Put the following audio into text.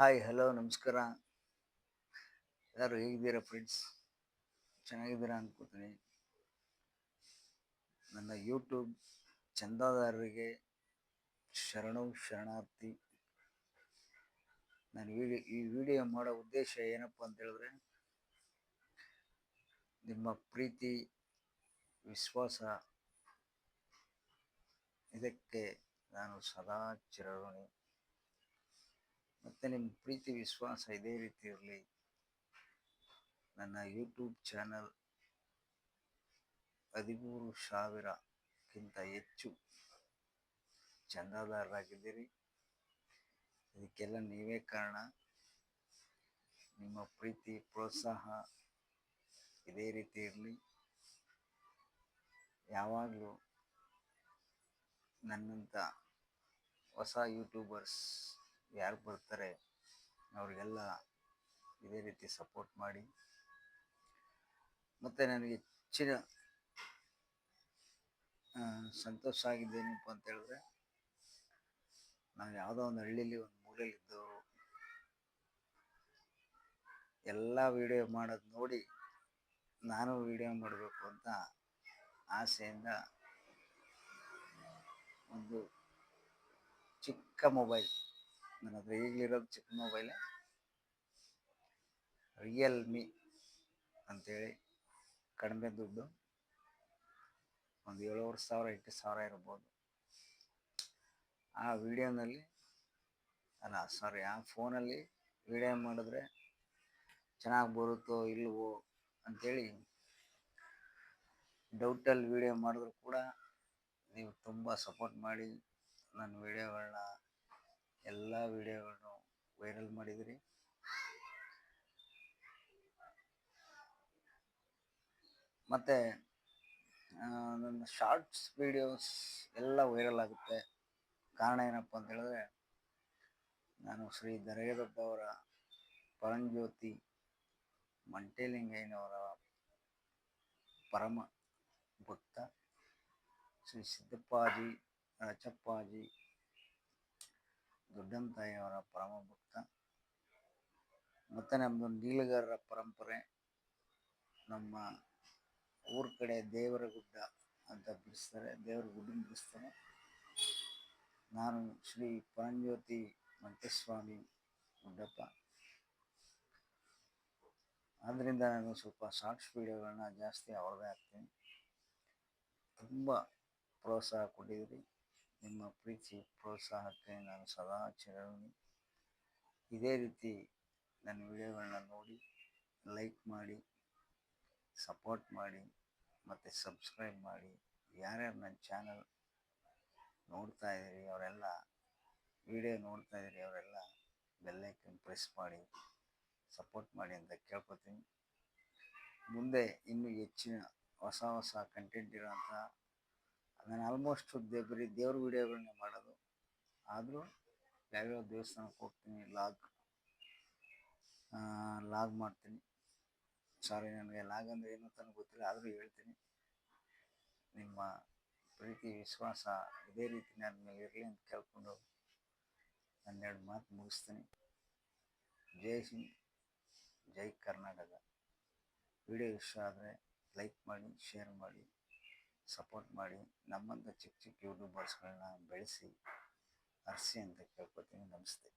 Hi hello ನಮಸ್ಕಾರ. ಎಲ್ಲರೂ ಹೇಗಿದ್ದೀರಾ ಫ್ರೆಂಡ್ಸ್ ಚೆನ್ನಾಗಿದ್ದೀರಾ ಅನ್ಕೋತೀನಿ. ನನ್ನ ಯೂಟ್ಯೂಬ್ ಚಂದಾದಾರರಿಗೆ ಶರಣು, ಶರಣಾರ್ಥಿ. ನಾನು ವಿಡಿಯೋ ಈ ವಿಡಿಯೋ ಮಾಡೋ ಉದ್ದೇಶ ಏನಪ್ಪ ಅಂತ ಹೇಳಿದ್ರೆ, ನಿಮ್ಮ ಪ್ರೀತಿ, ವಿಶ್ವಾಸ, ಇದಕ್ಕೆ ನಾನು ಸದಾ ಚಿರಋಣಿ. ಮತ್ತು ನಿಮ್ಮ ಪ್ರೀತಿ, ವಿಶ್ವಾಸ ಇದೇ ರೀತಿ ಇರಲಿ. ನನ್ನ ಯೂಟ್ಯೂಬ್ ಚಾನಲ್ ಹದಿಮೂರು ಸಾವಿರಕ್ಕಿಂತ ಹೆಚ್ಚು ಚಂದಾದಾರರಾಗಿದ್ದೀರಿ. ಇದಕ್ಕೆಲ್ಲ ನೀವೇ ಕಾರಣ. ನಿಮ್ಮ ಪ್ರೀತಿ, ಪ್ರೋತ್ಸಾಹ ಇದೇ ರೀತಿ ಇರಲಿ. ಯಾವಾಗಲೂ ನನ್ನಂಥ ಹೊಸ ಯೂಟ್ಯೂಬರ್ಸ್ ಯಾರು ಬರ್ತಾರೆ ಅವರಿಗೆಲ್ಲ ಇದೇ ರೀತಿ ಸಪೋರ್ಟ್ ಮಾಡಿ. ಮತ್ತು ನನಗೆ ಹೆಚ್ಚಿನ ಸಂತೋಷ ಆಗಿದ್ದೇನಪ್ಪ ಅಂತ ಹೇಳಿದ್ರೆ, ನಾನು ಯಾವುದೋ ಒಂದು ಹಳ್ಳಿಲಿ ಒಂದು ಮೂಲೆಯಲ್ಲಿದ್ದವರು, ಎಲ್ಲ ವಿಡಿಯೋ ಮಾಡೋದು ನೋಡಿ ನಾನು ವಿಡಿಯೋ ಮಾಡಬೇಕು ಅಂತ ಆಸೆಯಿಂದ ಒಂದು ಚಿಕ್ಕ ಮೊಬೈಲ್ ನನ್ನ ಹತ್ರ ಈಗಲಿರೋದು ಚಿಕ್ಕ ಮೊಬೈಲೇ ರಿಯಲ್ಮಿ ಅಂತೇಳಿ ಕಡಿಮೆ ದುಡ್ಡು. ಒಂದು ಏಳುವರೆ ಸಾವಿರ, ಎಂಟು ಸಾವಿರ ಇರ್ಬೋದು. ಆ ವಿಡಿಯೋನಲ್ಲಿ, ಅಲ್ಲ ಸಾರಿ ಆ ಫೋನಲ್ಲಿ ವಿಡಿಯೋ ಮಾಡಿದ್ರೆ ಚೆನ್ನಾಗಿ ಬರುತ್ತೋ ಇಲ್ವೋ ಅಂಥೇಳಿ ಡೌಟಲ್ಲಿ ವಿಡಿಯೋ ಮಾಡಿದ್ರು ಕೂಡ ನೀವು ತುಂಬ ಸಪೋರ್ಟ್ ಮಾಡಿ ನನ್ನ ವಿಡಿಯೋಗಳನ್ನ ಎಲ್ಲ ವಿಡಿಯೋಗಳನ್ನು ವೈರಲ್ ಮಾಡಿದಿರಿ. ಮತ್ತು ನನ್ನ ಶಾರ್ಟ್ಸ್ ವಿಡಿಯೋಸ್ ಎಲ್ಲ ವೈರಲ್ ಆಗುತ್ತೆ. ಕಾರಣ ಏನಪ್ಪ ಅಂತ ಹೇಳಿದ್ರೆ, ನಾನು ಶ್ರೀ ದೊಡ್ಡವರ ಪರಂಜ್ಯೋತಿ ಮಂಟೇಲಿಂಗಯ್ಯನವರ ಪರಮ ಭಕ್ತ. ಶ್ರೀ ಸಿದ್ದಪ್ಪಾಜಿ, ರಚಪ್ಪಾಜಿ ದೊಡ್ಡಂತಾಯಿಯವರ ಪರಮ ಭಕ್ತ ಮತ್ತು ನಮ್ಮದು ನೀಲಗಾರರ ಪರಂಪರೆ, ನಮ್ಮ ಊರ ಕಡೆ ದೇವರ ಗುಡ್ಡ ಅಂತ ಬಿಡಿಸ್ತಾರೆ, ದೇವರ ಗುಡ್ಡನ ಬಿಡಿಸ್ತಾರೆ. ನಾನು ಶ್ರೀ ಪರಂಜ್ಯೋತಿ ಮಂಟೇಸ್ವಾಮಿ ಗುಡ್ಡಪ್ಪ. ಆದ್ದರಿಂದ ನಾನು ಸ್ವಲ್ಪ ಶಾರ್ಟ್ಸ್ ವೀಡಿಯೋಗಳನ್ನ ಜಾಸ್ತಿ ಅವ್ರದ್ದೇ ಹಾಕ್ತೀನಿ. ತುಂಬ ಪ್ರೋತ್ಸಾಹ ಕೊಟ್ಟಿದ್ದೀರಿ. ನಿಮ್ಮ ಪ್ರೀತಿ ಪ್ರೋತ್ಸಾಹಕ್ಕೆ ನಾನು ಸದಾ ಚಿರಋಣಿ. ಇದೇ ರೀತಿ ನನ್ನ ವಿಡಿಯೋಗಳನ್ನ ನೋಡಿ ಲೈಕ್ ಮಾಡಿ ಸಪೋರ್ಟ್ ಮಾಡಿ, ಮತ್ತು ಸಬ್ಸ್ಕ್ರೈಬ್ ಮಾಡಿ. ಯಾರ್ಯಾರು ನನ್ನ ಚಾನಲ್ ನೋಡ್ತಾ ಇದ್ದೀರಿ, ಅವರೆಲ್ಲ ವಿಡಿಯೋ ನೋಡ್ತಾ ಇದ್ದೀರಿ, ಅವರೆಲ್ಲ ಬೆಲ್ಲೈಕನ್ ಪ್ರೆಸ್ ಮಾಡಿ ಸಪೋರ್ಟ್ ಮಾಡಿ ಅಂತ ಕೇಳ್ಕೊತೀನಿ. ಮುಂದೆ ಇನ್ನೂ ಹೆಚ್ಚಿನ ಹೊಸ ಹೊಸ ಕಂಟೆಂಟ್ ಇರೋಂಥ ನಾನು ಆಲ್ಮೋಸ್ಟ್ ದೇ, ಬರೀ ದೇವ್ರ ವಿಡಿಯೋಗಳನ್ನೇ ಮಾಡೋದು. ಆದರೂ ಯಾವ್ಯಾವ ದೇವಸ್ಥಾನಕ್ಕೆ ಹೋಗ್ತೀನಿ, ಲಾಗ್ ಲಾಗ್ ಮಾಡ್ತೀನಿ. ಸಾರಿ ನನಗೆ ಲಾಗ್ ಅಂದರೆ ಏನು ಅಂತ ಗೊತ್ತಿಲ್ಲ, ಆದರೂ ಹೇಳ್ತೀನಿ. ನಿಮ್ಮ ಪ್ರೀತಿ, ವಿಶ್ವಾಸ ಇದೇ ರೀತಿ ನನ್ನ ಮೇಲೆ ಇರಲಿ ಅಂತ ಕೇಳ್ಕೊಂಡು ಹನ್ನೆರಡು ಮಾತು ಮುಗಿಸ್ತೀನಿ. ಜೈ ಸಿಂಗ್ ಜೈ ಕರ್ನಾಟಕ. ವಿಡಿಯೋ ಇಷ್ಟ ಆದರೆ ಲೈಕ್ ಮಾಡಿ, ಶೇರ್ ಮಾಡಿ. ಸಪೋರ್ಟ್ ಮಾಡಿ ನಮ್ಮಂಥ ಚಿಕ್ಕ ಚಿಕ್ಕ ಯೂಟ್ಯೂಬರ್ಸ್ಗಳನ್ನ ಬೆಳೆಸಿ ಹರಿಸಿ ಅಂತ ಕೇಳ್ಕೊತೀನಿ ನಮಸ್ತೆ.